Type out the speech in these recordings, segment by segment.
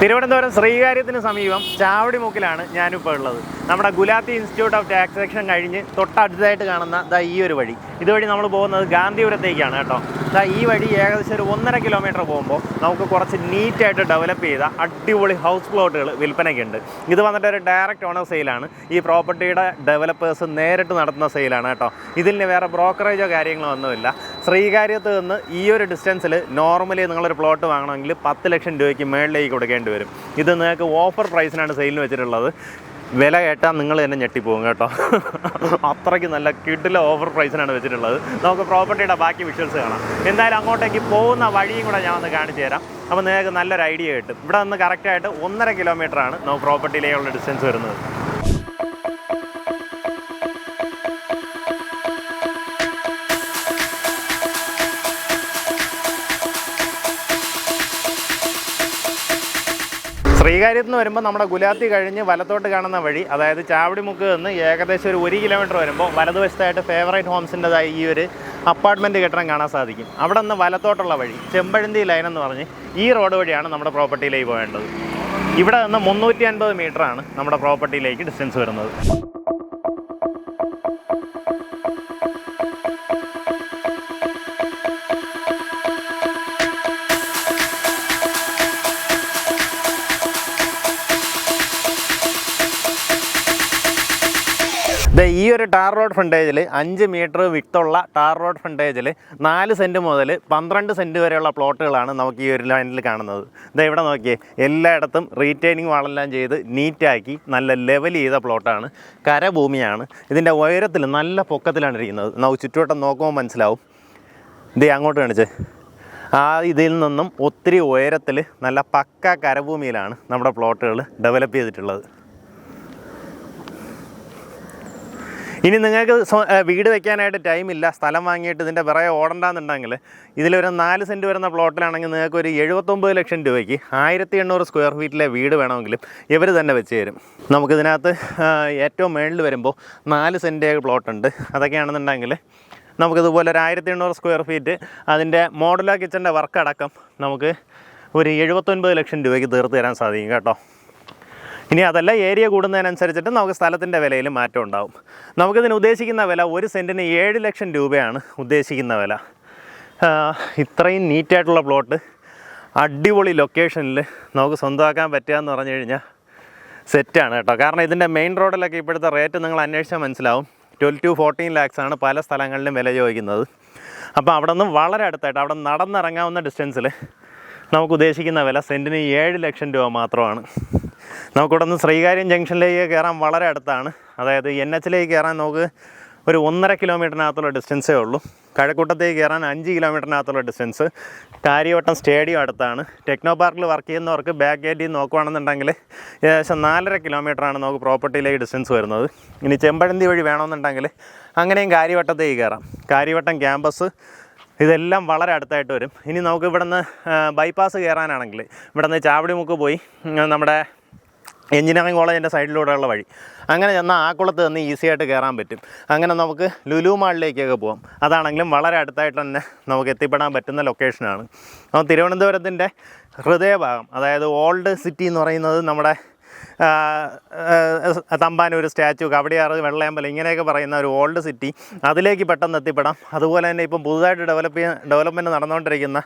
തിരുവനന്തപുരം ശ്രീകാര്യത്തിന് സമീപം ചാവടിമുക്കിലാണ് ഞാനിപ്പോൾ ഉള്ളത്. നമ്മുടെ ഗുലാത്തി ഇൻസ്റ്റിറ്റ്യൂട്ട് ഓഫ് ടാക്സേഷൻ കഴിഞ്ഞ് തൊട്ടടുത്തായിട്ട് കാണുന്ന ദാ ഈ ഒരു വഴി. ഇതുവഴി നമ്മൾ പോകുന്നത് ഗാന്ധിപുരത്തേക്കാണ് കേട്ടോ. ദാ ഈ വഴി ഏകദേശം ഒരു ഒന്നര കിലോമീറ്റർ പോകുമ്പോൾ നമുക്ക് കുറച്ച് നീറ്റായിട്ട് ഡെവലപ്പ് ചെയ്ത അടിപൊളി ഹൗസ് പ്ലോട്ടുകൾ വിൽപ്പനയ്ക്കുണ്ട് ഇത് വന്നിട്ട് ഒരു ഡയറക്റ്റ് ഓണർ സെയിലാണ് ഈ പ്രോപ്പർട്ടിയുടെ ഡെവലപ്പേഴ്സ് നേരിട്ട് നടത്തുന്ന സെയിലാണ് കേട്ടോ. ഇതിന് വേറെ ബ്രോക്കറേജോ കാര്യങ്ങളോ ഒന്നുമില്ല. ശ്രീകാര്യത്ത് നിന്ന് ഈ ഒരു ഡിസ്റ്റൻസിൽ നോർമലി നിങ്ങളൊരു പ്ലോട്ട് വാങ്ങണമെങ്കിൽ പത്ത് ലക്ഷം രൂപയ്ക്ക് മേളിലേക്ക് കൊടുക്കേണ്ടി വരും. ഇത് നിങ്ങൾക്ക് ഓഫർ പ്രൈസിനാണ് സെയിലിന് വെച്ചിട്ടുള്ളത്. വില കേട്ടാൽ നിങ്ങൾ തന്നെ ഞെട്ടിപ്പോകും കേട്ടോ. അത്രയ്ക്ക് നല്ല കിഡിലെ ഓഫർ പ്രൈസിനാണ് വെച്ചിട്ടുള്ളത്. നമുക്ക് പ്രോപ്പർട്ടിയുടെ ബാക്കി വിഷ്വൽസ് കാണാം. എന്തായാലും അങ്ങോട്ടേക്ക് പോകുന്ന വഴിയും കൂടെ ഞാൻ ഒന്ന് കാണിച്ചു തരാം. അപ്പോൾ നിങ്ങൾക്ക് നല്ലൊരു ഐഡിയ കിട്ടും. ഇവിടെ നിന്ന് കറക്റ്റായിട്ട് ഒന്നര കിലോമീറ്ററാണ് നമുക്ക് പ്രോപ്പർട്ടിയിലേക്കുള്ള ഡിസ്റ്റൻസ് വരുന്നത്. ശ്രീകാര്യത്ത് നിന്ന് വരുമ്പോൾ നമ്മുടെ ഗുലാത്തി കഴിഞ്ഞ് വലത്തോട്ട് കാണുന്ന വഴി അതായത് ചാവടിമുക്ക് നിന്ന് ഏകദേശം ഒരു ഒരു കിലോമീറ്റർ വരുമ്പോൾ വലതുവശത്തായിട്ട് ഫേവറേറ്റ് ഹോംസിന്റെതായി ഈ ഒരു അപ്പാർട്ട്മെന്റ് കെട്ടിടം കാണാൻ സാധിക്കും. അവിടെ നിന്ന് വലത്തോട്ടുള്ള വഴി ചെമ്പഴന്തി ലൈൻ എന്ന് പറഞ്ഞ് ഈ റോഡ് വഴിയാണ് നമ്മുടെ പ്രോപ്പർട്ടിയിലേക്ക് പോകേണ്ടത്. ഇവിടെ നിന്ന് മുന്നൂറ്റി അൻപത് മീറ്ററാണ് നമ്മുടെ പ്രോപ്പർട്ടിയിലേക്ക് ഡിസ്റ്റൻസ് വരുന്നത്. ടാർ റോഡ് ഫ്രണ്ടേജിൽ അഞ്ച് മീറ്റർ വിട്ടുള്ള ടാർ റോഡ് ഫ്രണ്ടേജിൽ നാല് സെന്റ് മുതൽ പന്ത്രണ്ട് സെന്റ് വരെയുള്ള പ്ലോട്ടുകളാണ് നമുക്ക് ഈ ഒരു ലൈനിൽ കാണുന്നത്. ദേ ഇവിടെ നോക്കിയേ എല്ലായിടത്തും റീറ്റെയിനിങ് വാളെല്ലാം ചെയ്ത് നീറ്റാക്കി നല്ല ലെവൽ ചെയ്ത പ്ലോട്ടാണ്. കരഭൂമിയാണ്. ഇതിന്റെ ഉയരത്തിൽ നല്ല പൊക്കത്തിലാണ് ഇരിക്കുന്നത്. നമുക്ക് ചുറ്റുവട്ടം നോക്കുമ്പോൾ മനസ്സിലാവും. ദേ അങ്ങോട്ട് കാണിച്ചേ. ആ ഇതിൽ നിന്നും ഒത്തിരി ഉയരത്തിൽ നല്ല പക്ക കരഭൂമിയിലാണ് നമ്മുടെ പ്ലോട്ടുകൾ ഡെവലപ്പ് ചെയ്തിട്ടുള്ളത്. ഇനി നിങ്ങൾക്ക് വീട് വെക്കാനായിട്ട് ടൈമില്ല സ്ഥലം വാങ്ങിയിട്ട് ഇതിന്റെ പിറകെ ഓടണ്ടെന്നുണ്ടെങ്കിൽ ഇതിലൊരു നാല് സെന്റ് വരുന്ന പ്ലോട്ടിലാണെങ്കിൽ നിങ്ങൾക്ക് ഒരു എഴുപത്തൊമ്പത് ലക്ഷം രൂപയ്ക്ക് ആയിരത്തി എണ്ണൂറ് സ്ക്വയർ ഫീറ്റിലെ വീട് വേണമെങ്കിലും ഇവർ തന്നെ വെച്ച് തരും. നമുക്കിതിനകത്ത് ഏറ്റവും മേളിൽ വരുമ്പോൾ നാല് സെന്റ് പ്ലോട്ടുണ്ട് അതൊക്കെയാണെന്നുണ്ടെങ്കിൽ നമുക്കിതുപോലെ ഒരു ആയിരത്തി എണ്ണൂറ് സ്ക്വയർ ഫീറ്റ് അതിന്റെ മോഡുലാർ കിച്ചന്റെ വർക്ക് അടക്കം നമുക്ക് ഒരു എഴുപത്തൊൻപത് ലക്ഷം രൂപയ്ക്ക് തീർത്ത് തരാൻ സാധിക്കും കേട്ടോ. ഇനി അതല്ല ഏരിയ കൂടുന്നതിനനുസരിച്ചിട്ട് നമുക്ക് സ്ഥലത്തിന്റെ വിലയിൽ മാറ്റം ഉണ്ടാവും. നമുക്കിതിന് ഉദ്ദേശിക്കുന്ന വില ഒരു സെന്റിന് ഏഴ് ലക്ഷം രൂപയാണ് ഉദ്ദേശിക്കുന്ന വില. ഇത്രയും നീറ്റായിട്ടുള്ള പ്ലോട്ട് അടിപൊളി ലൊക്കേഷനിൽ നമുക്ക് സ്വന്തമാക്കാൻ പറ്റുക എന്ന് പറഞ്ഞു കഴിഞ്ഞാൽ സെറ്റാണ് കേട്ടോ. കാരണം ഇതിന്റെ മെയിൻ റോഡിലൊക്കെ ഇപ്പോഴത്തെ റേറ്റ് നിങ്ങൾ അന്വേഷിച്ചാൽ മനസ്സിലാവും. ട്വൽവ് ടു ഫോർട്ടീൻ ലാക്സ് ആണ് പല സ്ഥലങ്ങളിലും വില ചോദിക്കുന്നത്. അപ്പോൾ അവിടെ നിന്ന് വളരെ അടുത്തായിട്ട് അവിടെ നടന്നിറങ്ങാവുന്ന ഡിസ്റ്റൻസിൽ നമുക്ക് ഉദ്ദേശിക്കുന്ന വില സെന്റിന് ഏഴ് ലക്ഷം രൂപ മാത്രമാണ്. നമുക്കിവിടെ നിന്ന് ശ്രീകാര്യം ജംഗ്ഷനിലേക്ക് കയറാൻ വളരെ അടുത്താണ്. അതായത് എൻ എച്ചിലേക്ക് കയറാൻ നമുക്ക് ഒരു ഒന്നര കിലോമീറ്ററിനകത്തുള്ള ഡിസ്റ്റൻസേ ഉള്ളൂ. കഴക്കൂട്ടത്തേക്ക് കയറാൻ അഞ്ച് കിലോമീറ്ററിനകത്തുള്ള ഡിസ്റ്റൻസ് കാര്യവട്ടം സ്റ്റേഡിയം അടുത്താണ്. ടെക്നോ പാർക്കിൽ വർക്ക് ചെയ്യുന്നവർക്ക് ബാക്ക് ഗേറ്റിൽ നോക്കുകയാണെന്നുണ്ടെങ്കിൽ ഏകദേശം നാലര കിലോമീറ്ററാണ് നമുക്ക് പ്രോപ്പർട്ടിയിലേക്ക് ഡിസ്റ്റൻസ് വരുന്നത്. ഇനി ചെമ്പഴന്തി വഴി വേണമെന്നുണ്ടെങ്കിൽ അങ്ങനെയും കാര്യവട്ടത്തേക്ക് കയറാം. കാര്യവട്ടം ക്യാമ്പസ് ഇതെല്ലാം വളരെ അടുത്തായിട്ട് വരും. ഇനി നമുക്ക് ഇവിടുന്ന് ബൈപ്പാസ് കയറാനാണെങ്കിൽ ഇവിടുന്ന് ചാവടിമുക്ക് പോയി നമ്മുടെ എഞ്ചിനീയറിംഗ് കോളേജിന്റെ സൈഡിലൂടെയുള്ള വഴി. അങ്ങനെ ചെന്നാൽ കുളത്ത് നിന്ന് ഈസി ആയിട്ട് കയറാൻ പറ്റും. അങ്ങനെ നമുക്ക് ലുലു മാളിലേക്കൊക്കെ പോകാം അതാണെങ്കിലും വളരെ അടുത്തായിട്ട് തന്നെ നമുക്ക് എത്തിപ്പെടാൻ പറ്റുന്ന ലൊക്കേഷനാണ്. അപ്പോൾ തിരുവനന്തപുരത്തിന്റെ ഹൃദയഭാഗം അതായത് ഓൾഡ് സിറ്റി എന്ന് പറയുന്നത് നമ്മുടെ ആ, ആ, തമ്പാനൂർ സ്റ്റാച്ചു കവടിയാറ് വെള്ളയമ്പലം ഇങ്ങനെയൊക്കെ പറയുന്ന ഒരു ഓൾഡ് സിറ്റി. അതിലേക്ക് പെട്ടെന്ന് എത്തിപ്പെടാം. അതുപോലെ തന്നെ ഇപ്പം പുതുതായിട്ട് ഡെവലപ്പ് ഡെവലപ്മെന്റ് നടന്നുകൊണ്ടിരിക്കുന്ന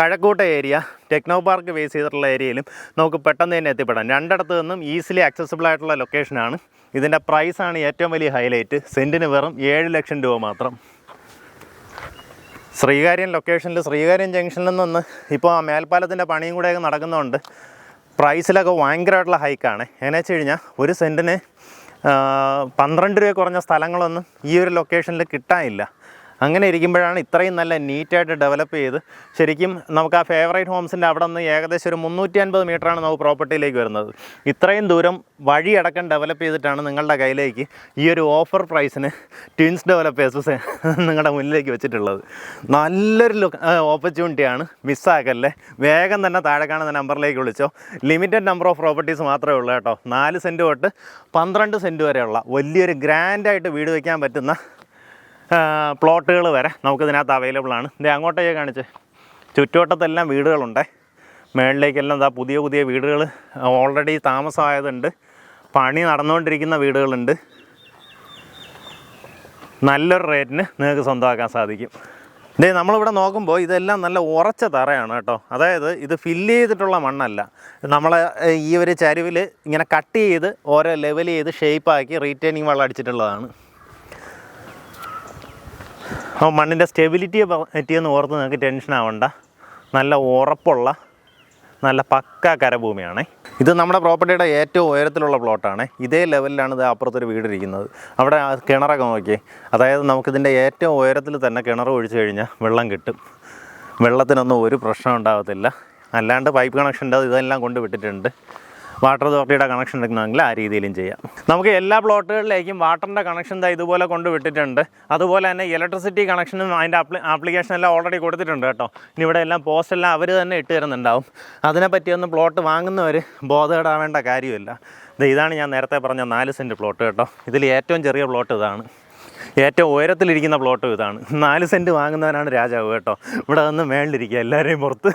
കഴക്കൂട്ട ഏരിയ ടെക്നോ പാർക്ക് ബേസ് ചെയ്തിട്ടുള്ള ഏരിയയിലും നമുക്ക് പെട്ടെന്ന് തന്നെ എത്തിപ്പെടാം. രണ്ടിടത്ത് നിന്നും ഈസിലി ആക്സസിബിൾ ആയിട്ടുള്ള ലൊക്കേഷനാണ് ഇതിന്റെ പ്രൈസാണ് ഏറ്റവും വലിയ ഹൈലൈറ്റ് സെന്റിന് വെറും ഏഴ് ലക്ഷം രൂപ മാത്രം. ശ്രീകാര്യം ലൊക്കേഷനിൽ ശ്രീകാര്യം ജംഗ്ഷനിൽ നിന്ന് ഇപ്പോൾ ആ മേൽപ്പാലത്തിന്റെ പണിയും കൂടെയൊക്കെ നടക്കുന്നതുകൊണ്ട് പ്രൈസിലൊക്കെ ഭയങ്കരമായിട്ടുള്ള ഹൈക്കാണ്. എങ്ങനെ വെച്ച് കഴിഞ്ഞാൽ ഒരു സെന്റിന് പന്ത്രണ്ട് രൂപ കുറഞ്ഞ സ്ഥലങ്ങളൊന്നും ഈ ഒരു ലൊക്കേഷനിൽ കിട്ടാനില്ല. അങ്ങനെ ഇരിക്കുമ്പോഴാണ് ഇത്രയും നല്ല നീറ്റായിട്ട് ഡെവലപ്പ് ചെയ്ത് ശരിക്കും നമുക്ക് ആ ഫേവറേറ്റ് ഹോംസിന്റെ അവിടെ നിന്ന് ഏകദേശം ഒരു മുന്നൂറ്റി അൻപത് മീറ്ററാണ് നമുക്ക് പ്രോപ്പർട്ടിയിലേക്ക് വരുന്നത്. ഇത്രയും ദൂരം വഴിയടക്കം ഡെവലപ്പ് ചെയ്തിട്ടാണ് നിങ്ങളുടെ കയ്യിലേക്ക് ഈ ഒരു ഓഫർ പ്രൈസിന് ട്വിൻസ് ഡെവലപ്പേഴ്സ് നിങ്ങളുടെ മുന്നിലേക്ക് വെച്ചിട്ടുള്ളത്. നല്ലൊരു ഓപ്പർച്യൂണിറ്റിയാണ് മിസ്സാക്കല്ലേ വേഗം തന്നെ താഴെ കാണുന്ന നമ്പറിലേക്ക് വിളിച്ചോ. ലിമിറ്റഡ് നമ്പർ ഓഫ് പ്രോപ്പർട്ടീസ് മാത്രമേ ഉള്ളൂ കേട്ടോ. നാല് സെന്റ് തൊട്ട് പന്ത്രണ്ട് സെന്റ് വരെയുള്ള വലിയൊരു ഗ്രാൻഡായിട്ട് വീട് വയ്ക്കാൻ പറ്റുന്ന പ്ലോട്ടുകൾ വരെ നമുക്കിതിനകത്ത് അവൈലബിൾ ആണ്. ഇത് അങ്ങോട്ടേക്ക് കാണിച്ച്. ചുറ്റുവട്ടത്തെല്ലാം വീടുകളുണ്ട്. മേളിലേക്കെല്ലാം എന്താ പുതിയ പുതിയ വീടുകൾ ഓൾറെഡി താമസമായതുണ്ട്. പണി നടന്നുകൊണ്ടിരിക്കുന്ന വീടുകളുണ്ട്. നല്ലൊരു റേറ്റിന് നിങ്ങൾക്ക് സ്വന്തമാക്കാൻ സാധിക്കും. ഇതേ നമ്മളിവിടെ നോക്കുമ്പോൾ ഇതെല്ലാം നല്ല ഉറച്ച തറയാണ് കേട്ടോ. അതായത് ഇത് ഫില്ല് ചെയ്തിട്ടുള്ള മണ്ണല്ല. നമ്മൾ ഈ ഒരു ചരിവിൽ ഇങ്ങനെ കട്ട് ചെയ്ത് ഓരോ ലെവൽ ചെയ്ത് ഷേപ്പാക്കി റീറ്റെയിനിങ് വെള്ളം അടിച്ചിട്ടുള്ളതാണ്. അപ്പോൾ മണ്ണിന്റെ സ്റ്റെബിലിറ്റിയെ പറ്റിയെന്ന് ഓർത്ത് നിങ്ങൾക്ക് ടെൻഷൻ ആവണ്ട. നല്ല ഉറപ്പുള്ള നല്ല പക്ക കരഭൂമിയാണ്. ഇത് നമ്മുടെ പ്രോപ്പർട്ടിയുടെ ഏറ്റവും ഉയരത്തിലുള്ള പ്ലോട്ടാണ്. ഇതേ ലെവലിലാണ് ഇത് അപ്പുറത്തൊരു വീടിരിക്കുന്നത്. അവിടെ കിണറൊക്കെ നോക്കി അതായത് നമുക്കിതിന്റെ ഏറ്റവും ഉയരത്തിൽ തന്നെ കിണർ ഒഴിച്ചു കഴിഞ്ഞാൽ വെള്ളം കിട്ടും. വെള്ളത്തിനൊന്നും ഒരു പ്രശ്നം ഉണ്ടാകത്തില്ല അല്ലാണ്ട് പൈപ്പ് കണക്ഷന്റെ ഇതെല്ലാം കൊണ്ട് വിട്ടിട്ടുണ്ട്. വാട്ടർ അതോറിറ്റിയുടെ കണക്ഷൻ എടുക്കണമെങ്കിൽ ആ രീതിയിലും ചെയ്യാം. നമുക്ക് എല്ലാ പ്ലോട്ടുകളിലേക്കും വാട്ടറിന്റെ കണക്ഷൻ ദാ ഇതുപോലെ കൊണ്ട് വിട്ടിട്ടുണ്ട്. അതുപോലെ തന്നെ ഇലക്ട്രിസിറ്റി കണക്ഷനും അതിന്റെ ആപ്ലി ആപ്ലിക്കേഷൻ എല്ലാം ഓൾറെഡി കൊടുത്തിട്ടുണ്ട് കേട്ടോ. ഇനി ഇവിടെ എല്ലാം പോസ്റ്റ് എല്ലാം അവർ തന്നെ ഇട്ട് തരുന്നുണ്ടാവും. അതിനെപ്പറ്റിയൊന്നും പ്ലോട്ട് വാങ്ങുന്നവർ ബോധപ്പെടാവേണ്ട കാര്യമില്ല. ഇത് ഇതാണ് ഞാൻ നേരത്തെ പറഞ്ഞ നാല് സെന്റ് പ്ലോട്ട് കേട്ടോ. ഇതിൽ ഏറ്റവും ചെറിയ പ്ലോട്ട് ഇതാണ്. ഏറ്റവും ഉയരത്തിലിരിക്കുന്ന പ്ലോട്ടും ഇതാണ്. നാല് സെന്റ് വാങ്ങുന്നവനാണ് രാജാവ് കേട്ടോ. ഇവിടെ നിന്ന് മേളിലിരിക്കുക എല്ലാവരെയും പുറത്ത്.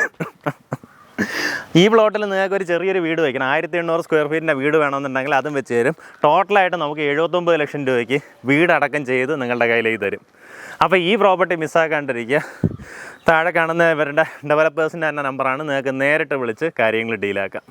ഈ പ്ലോട്ടിൽ നിങ്ങൾക്ക് ഒരു ചെറിയൊരു വീട് വയ്ക്കണം. ആയിരത്തി എണ്ണൂറ് സ്ക്വയർ ഫീറ്റിന്റെ വീട് വേണമെന്നുണ്ടെങ്കിൽ അതും വെച്ച് തരും. ടോട്ടലായിട്ട് നമുക്ക് എഴുപത്തൊമ്പത് ലക്ഷം രൂപയ്ക്ക് വീടടക്കം ചെയ്ത് നിങ്ങളുടെ കയ്യിലേക്ക് തരും. അപ്പോൾ ഈ പ്രോപ്പർട്ടി മിസ്സാക്കാണ്ടിരിക്കുക താഴെ കാണുന്ന ഇവരുടെ ഡെവലപ്പേഴ്സിന്റെ തന്നെ നമ്പറാണ് നിങ്ങൾക്ക് നേരിട്ട് വിളിച്ച് കാര്യങ്ങൾ ഡീലാക്കാം